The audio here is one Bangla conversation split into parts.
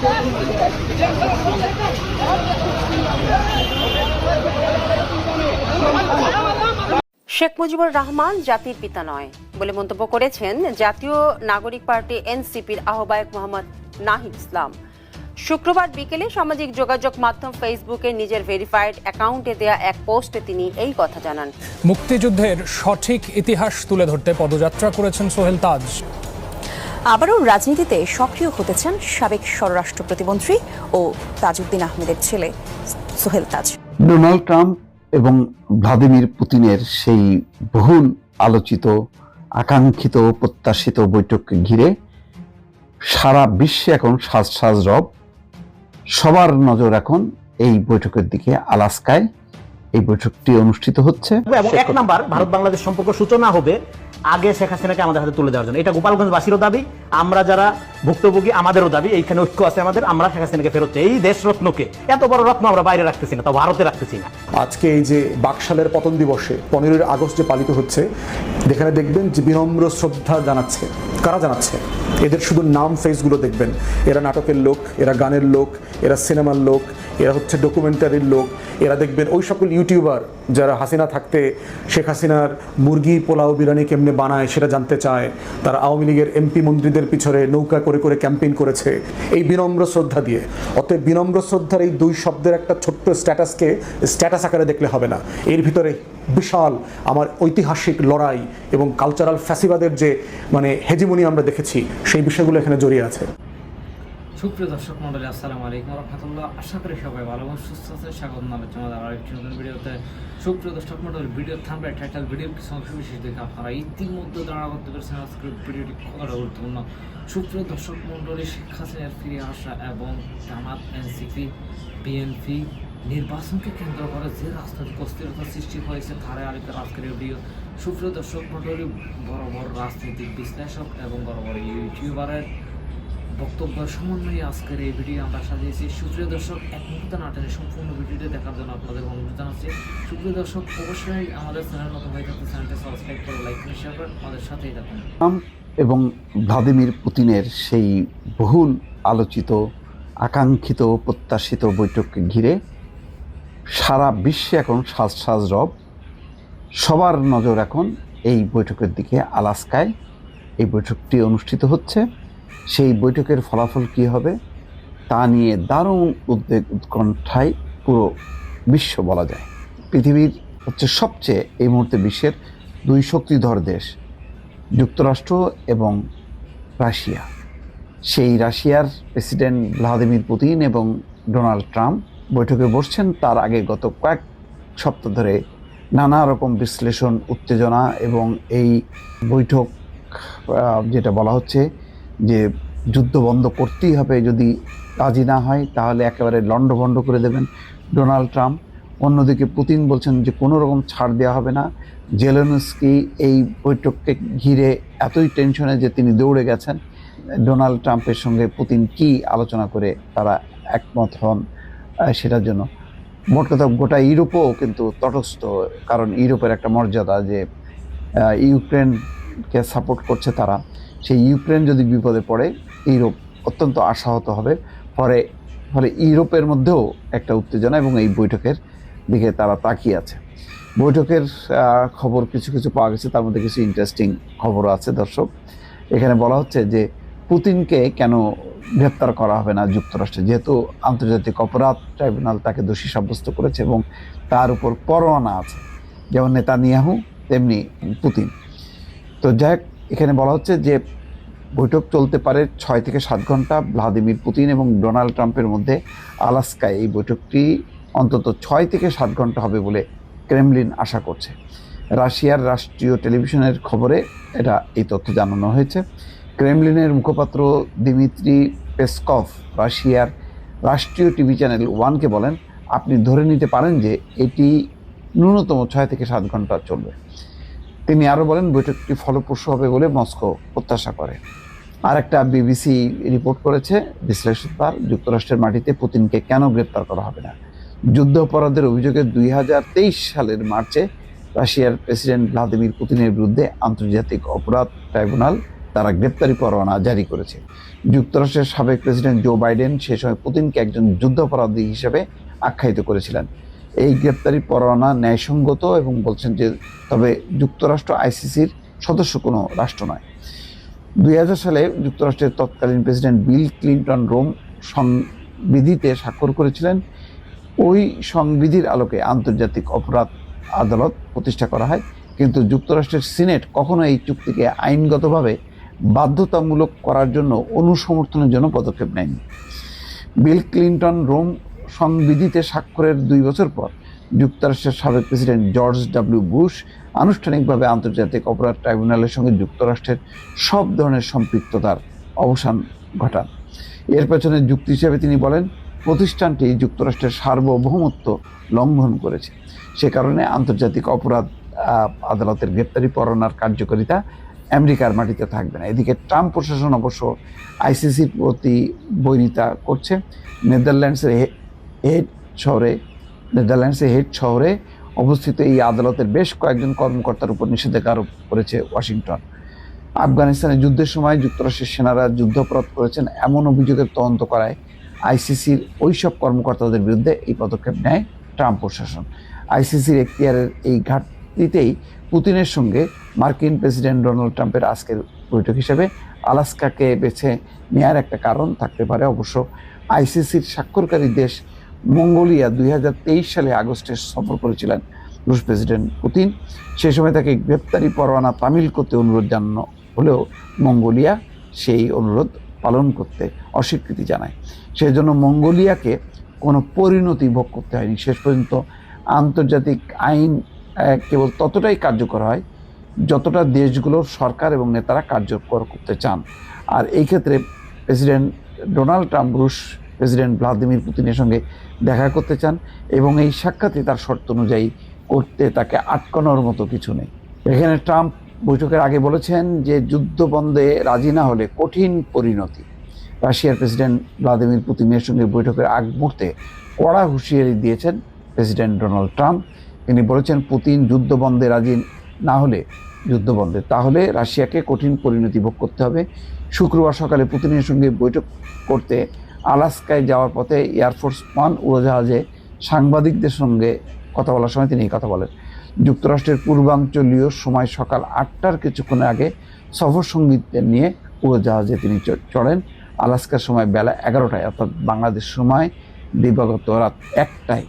শেখ মুজিবুর রহমান জাতির পিতা নয় বলে মন্তব্য করেছেন জাতীয় নাগরিক পার্টি এনসিপির আহ্বায়ক মোহাম্মদ নাহিদ ইসলাম। শুক্রবার বিকেলে সামাজিক যোগাযোগ মাধ্যম ফেসবুকে নিজের ভেরিফাইড অ্যাকাউন্টে দেয়া এক পোস্টে তিনি এই কথা জানান। মুক্তিযুদ্ধের সঠিক ইতিহাস তুলে ধরতে পদযাত্রা করেছেন সোহেল তাজ। আবারও রাজনীতিতে সক্রিয় হতে চান সাবেক স্বরাষ্ট্র প্রতিমন্ত্রী ও তাজউদ্দিন আহমেদের ছেলে সোহেল তাজ। ডোনাল্ড ট্রাম্প এবং ভ্লাদিমির পুতিনের সেই বহুল আলোচিত আকাঙ্ক্ষিত প্রত্যাশিত বৈঠককে ঘিরে সারা বিশ্বে এখন সাজ সাজ রব সবার নজর এখন এই বৈঠকের দিকে আলাস্কায়। এই বৈঠকটি অনুষ্ঠিত হচ্ছে। এবং এক নাম্বার ভারত বাংলাদেশ সম্পর্ক সূচনা হবে। আগে শেখ হাসিনাকে আমাদের হাতে তুলে দেওয়ার জন্য। এটা গোপালগঞ্জবাসীরও দাবি, আমরা যারা ভুক্তভোগী, আমাদেরও দাবি, এইখানে ঐক্য আছে আমাদের, আমরা শেখ হাসিনাকে ফেরত এই দেশ রত্নকে এত বড় রত্ন আমরা বাইরে রাখতেছি না, তাও ভারতে রাখতেছি না। আজকে এই যে বাকশালের পতন দিবসে, পনেরোই আগস্ট যে পালিত হচ্ছে, যেখানে দেখবেন যে বিনম্র শ্রদ্ধা জানাচ্ছে। কারা জানাচ্ছে? এদের শুধু নাম, ফেসগুলো দেখবেন। এরা নাটকের লোক, এরা গানের লোক, এরা সিনেমার লোক, এরা হচ্ছে ডকুমেন্টারির লোক। এরা দেখবেন ওই সকল ইউটিউবার যারা হাসিনা থাকতে, শেখ হাসিনার মুরগি, পোলাও, বিরিয়ানি কেমনে বানায় সেটা জানতে চায়। তারা আওয়ামী লীগের এমপি মন্ত্রীদের পিছনে নৌকা করে করে ক্যাম্পেইন করেছে এই বিনম্র শ্রদ্ধা দিয়ে। অতএব বিনম্র শ্রদ্ধার এই দুই শব্দের একটা ছোট্ট স্ট্যাটাসকে স্ট্যাটাস আকারে দেখলে হবে না। এর ভিতরে বিশাল আমার ঐতিহাসিক লড়াই এবং কালচারাল ফ্যাসিবাদের যে মানে হেজিমনি আমরা দেখেছি, সেই বিষয়গুলো এখানে জড়িয়ে আছে। সুপ্রিয় দর্শক মন্ডলী, আসসালামু আলাইকুম রহমতুল্লাহ। আশা করি সবাই ভালো এবং সুস্থ আছে স্বাগত আলোচনা আর একটি নতুন ভিডিওতে। সুপ্রিয় দর্শক মন্ডলী, ভিডিও থামবে টাইটেল ভিডিওর কিছু অংশ বিশেষ দেখে আপনারা ইতিমধ্যে ধারণা করতে পেরেছেন আজকের ভিডিওটি কতটা গুরুত্বপূর্ণ। সুপ্রিয় দর্শক মন্ডলী শেখ হাসিনার ফিরে আসা এবং জামাত, এনসিপি, বিএনপি নির্বাচনকে কেন্দ্র করে যে রাজনৈতিক অস্থিরতা সৃষ্টি হয়েছে তারা আলিপের আজকের ভিডিও। সুপ্রিয় দর্শক মন্ডলী, বড় বড় রাজনৈতিক বিশ্লেষক এবং বড় বড় ইউটিউবারের বক্তব্য সমন্বয়ে আজকের এই ভিডিও আমরা সাজিয়েছি। সুপ্রিয় দর্শক, এক মুহূর্তে না টেনে সম্পূর্ণ ভিডিওটি দেখার জন্য আপনাদের অনুরোধ জানাচ্ছি। সুপ্রিয় দর্শক, অবশ্যই আমাদের চ্যানেল নতুন হয়ে থাকলে চ্যানেলটি সাবস্ক্রাইব করে লাইক করে শেয়ার করে আমাদের সাথেই থাকুন। এবং ভ্লাদিমির পুতিনের সেই বহুল আলোচিত, আকাঙ্ক্ষিত, প্রত্যাশিত বৈঠককে ঘিরে সারা বিশ্বে এখন সাজ সাজ রব। সবার নজর এখন এই বৈঠকের দিকে আলাস্কায়। এই বৈঠকটি অনুষ্ঠিত হচ্ছে। সেই বৈঠকের ফলাফল কী হবে তা নিয়ে দারুণ উদ্বেগ উৎকণ্ঠায় পুরো বিশ্ব বলা যায়। পৃথিবীর হচ্ছে সবচেয়ে এই মুহূর্তে বিশ্বের দুই শক্তিধর দেশ, যুক্তরাষ্ট্র এবং রাশিয়া। সেই রাশিয়ার প্রেসিডেন্ট ভ্লাদিমির পুতিন এবং ডোনাল্ড ট্রাম্প বৈঠকে বসছেন তার আগে গত কয়েক সপ্তাহ ধরে নানা রকম বিশ্লেষণ, উত্তেজনা এবং এই বৈঠক যেটা বলা হচ্ছে যে যুদ্ধ বন্ধ করতেই হবে, যদি রাজি না হয়, তাহলে একেবারে লণ্ডভণ্ড করে দেবেন ডোনাল্ড ট্রাম্প। অন্যদিকে পুতিন বলছেন যে কোনো রকম ছাড় দেওয়া হবে না। জেলেনস্কি এই বৈঠককে ঘিরে এতই টেনশনে যে তিনি দৌড়ে গেছেন। ডোনাল্ড ট্রাম্পের সঙ্গে পুতিন কি আলোচনা করে তারা একমত হন সেটার জন্য। মোট কথা গোটা ইউরোপও কিন্তু তটস্থ, কারণ ইউরোপের একটা মর্যাদা যে ইউক্রেনকে সাপোর্ট করছে তারা। সেই ইউক্রেন যদি বিপদে পড়ে ইউরোপ অত্যন্ত আশাহত হবে। পরে ফলে ইউরোপের মধ্যেও একটা উত্তেজনা এবং এই বৈঠকের দিকে তারা তাকিয়ে আছে। বৈঠকের খবর কিছু কিছু পাওয়া গেছে তার মধ্যে কিছু ইন্টারেস্টিং খবরও আছে দর্শক। এখানে বলা হচ্ছে যে পুতিনকে কেন গ্রেপ্তার করা হবে না যুক্তরাষ্ট্রে? যেহেতু আন্তর্জাতিক অপরাধ ট্রাইব্যুনাল তাকে দোষী সাব্যস্ত করেছে এবং তার উপর পরোয়ানা আছে। যেমন নেতানিয়াহু তেমনি পুতিন। তো যাই হোক, এখানে বলা হচ্ছে যে বৈঠক চলতে পারে ছয় থেকে সাত ঘণ্টা। ভ্লাদিমির পুতিন এবং ডোনাল্ড ট্রাম্পের মধ্যে আলাস্কায় এই বৈঠকটি অন্তত ছয় থেকে সাত ঘণ্টা হবে বলে ক্রেমলিন আশা করছে। রাশিয়ার রাষ্ট্রীয় টেলিভিশনের খবরে এটা এই তথ্য জানানো হয়েছে। ক্রেমলিনের মুখপাত্র দিমিত্রি পেসকভ রাশিয়ার রাষ্ট্রীয় টিভি চ্যানেল ওয়ানকে বলেন, আপনি ধরে নিতে পারেন যে এটি ন্যূনতম ছয় থেকে সাত ঘণ্টা চলবে। তিনি আরও বলেন, বৈঠকটি ফলপ্রসূ হবে বলে মস্কো প্রত্যাশা করে। আর একটা বিবিসি রিপোর্ট করেছে বিশ্লেষকবার যুক্তরাষ্ট্রের মাটিতে পুতিনকে কেন গ্রেপ্তার করা হবে না? যুদ্ধ অপরাধের অভিযোগে দুই হাজার তেইশ সালের মার্চে রাশিয়ার প্রেসিডেন্ট ভ্লাদিমির পুতিনের বিরুদ্ধে আন্তর্জাতিক অপরাধ ট্রাইব্যুনাল তারা গ্রেপ্তারি পরোয়ানা জারি করেছে। যুক্তরাষ্ট্রের সাবেক প্রেসিডেন্ট জো বাইডেন সে সময় পুতিনকে একজন যুদ্ধাপরাধী হিসেবে আখ্যায়িত করেছিলেন। এই গ্রেপ্তারি পরোয়ানা ন্যায়সঙ্গত এবং বলছেন যে তবে যুক্তরাষ্ট্র আইসিসির সদস্য কোনো রাষ্ট্র নয়। দুই সালে যুক্তরাষ্ট্রের তৎকালীন প্রেসিডেন্ট বিল ক্লিন্টন রোম সংবিধিতে স্বাক্ষর করেছিলেন। ওই সংবিধির আলোকে আন্তর্জাতিক অপরাধ আদালত প্রতিষ্ঠা করা হয়। কিন্তু যুক্তরাষ্ট্রের সিনেট কখনো এই চুক্তিকে আইনগতভাবে বাধ্যতামূলক করার জন্য অনুসমর্থনের জন্য পদক্ষেপ নেয়নি। বিল ক্লিন্টন রোম সংবিধিতে স্বাক্ষরের দুই বছর পর যুক্তরাষ্ট্রের সাবেক প্রেসিডেন্ট জর্জ ডাব্লিউ বুশ আনুষ্ঠানিকভাবে আন্তর্জাতিক অপরাধ ট্রাইব্যুনালের সঙ্গে যুক্তরাষ্ট্রের সব ধরনের সম্পৃক্ততার অবসান ঘটান। এর পেছনে যুক্তি হিসেবে তিনি বলেন, প্রতিষ্ঠানটি যুক্তরাষ্ট্রের সার্বভৌমত্ব লঙ্ঘন করেছে। সে কারণে আন্তর্জাতিক অপরাধ আদালতের গ্রেপ্তারি পরোয়ানার কার্যকারিতা আমেরিকার মাটিতে থাকবে না। এদিকে ট্রাম্প প্রশাসন অবশ্য আইসিসির প্রতি বৈরিতা করছে। নেদারল্যান্ডসের হেড শহরে, নেদারল্যান্ডসের হেড শহরে অবস্থিত এই আদালতের বেশ কয়েকজন কর্মকর্তার উপর নিষেধাজ্ঞা আরোপ করেছে ওয়াশিংটন। আফগানিস্তানে যুদ্ধের সময় যুক্তরাষ্ট্রের সেনারা যুদ্ধাপরাধ করেছেন এমন অভিযোগের তদন্ত করায় আইসিসির ওইসব কর্মকর্তাদের বিরুদ্ধে এই পদক্ষেপ নেয় ট্রাম্প প্রশাসন। আইসিসির এখতিয়ারের এই ঘাটতিতেই পুতিনের সঙ্গে মার্কিন প্রেসিডেন্ট ডোনাল্ড ট্রাম্পের আজকের বৈঠক হিসেবে আলাস্কাকে বেছে নেয়ার একটা কারণ থাকতে পারে। অবশ্য আইসিসির স্বাক্ষরকারী দেশ মঙ্গোলিয়া দুই হাজার তেইশ সালে আগস্টে সফর করেছিলেন রুশ প্রেসিডেন্ট পুতিন। সে সময় তাকে গ্রেপ্তারি পরোয়ানা তামিল করতে অনুরোধ জানানো হলেও মঙ্গোলিয়া সেই অনুরোধ পালন করতে অস্বীকৃতি জানায়। সেই জন্য মঙ্গোলিয়াকে কোনো পরিণতি ভোগ করতে হয়নি। শেষ পর্যন্ত আন্তর্জাতিক আইন কেবল ততটাই কার্যকর হয় যতটা দেশগুলোর সরকার এবং নেতারা কার্যকর করতে চান। আর এই ক্ষেত্রে প্রেসিডেন্ট ডোনাল্ড ট্রাম্প রুশ প্রেসিডেন্ট ভ্লাদিমির পুতিনের সঙ্গে দেখা করতে চান এবং এই সাক্ষাতে তার শর্ত অনুযায়ী করতে তাকে আটকানোর মতো কিছু নেই। এখানে ট্রাম্প বৈঠকের আগে বলেছেন যে যুদ্ধ বন্ধে রাজি না হলে কঠিন পরিণতি। রাশিয়ার প্রেসিডেন্ট ভ্লাদিমির পুতিনের সঙ্গে বৈঠকের আগ মুহূর্তে কড়া হুঁশিয়ারি দিয়েছেন প্রেসিডেন্ট ডোনাল্ড ট্রাম্প। তিনি বলেছেন, পুতিন যুদ্ধ বন্ধে রাজি না হলে যুদ্ধ বন্ধে তাহলে রাশিয়াকে কঠিন পরিণতি ভোগ করতে হবে। শুক্রবার সকালে পুতিনের সঙ্গে বৈঠক করতে আলাস্কায় যাওয়ার পথে এয়ারফোর্স ওয়ান উড়োজাহাজে সাংবাদিকদের সঙ্গে কথা বলার সময় তিনি এই কথা বলেন। যুক্তরাষ্ট্রের পূর্বাঞ্চলীয় সময় সকাল আটটার কিছুক্ষণ আগে সফর সঙ্গীতদের নিয়ে উড়োজাহাজে তিনি চড়েন। আলাস্কার সময় বেলা এগারোটায়, অর্থাৎ বাংলাদেশ সময় দিবাগত রাত একটায়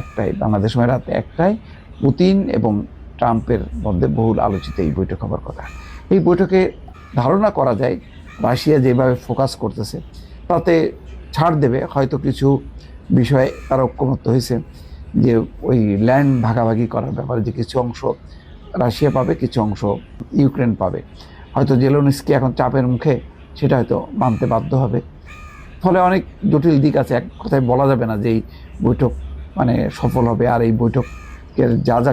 একটাই বাংলাদেশ সময় রাত একটায় পুতিন এবং ট্রাম্পের মধ্যে বহুল আলোচিত এই বৈঠক হবার কথা। এই বৈঠকে ধারণা করা যায় রাশিয়া যেভাবে ফোকাস করতেছে, তাতে ছাড় দেবে, হয়তো কিছু বিষয়ে তার ঐক্যমত্য হয়েছে যে ওই ল্যান্ড ভাগাভাগি করার ব্যাপারে যে কিছু অংশ রাশিয়া পাবে, কিছু অংশ ইউক্রেন পাবে। হয়তো জেলোনিস্কি এখন চাপের মুখে, সেটা হয়তো মানতে বাধ্য হবে। ফলে অনেক জটিল দিক আছে, এক কথায় বলা যাবে না যে এই বৈঠক মানে সফল হবে আর এই বৈঠকের যা যা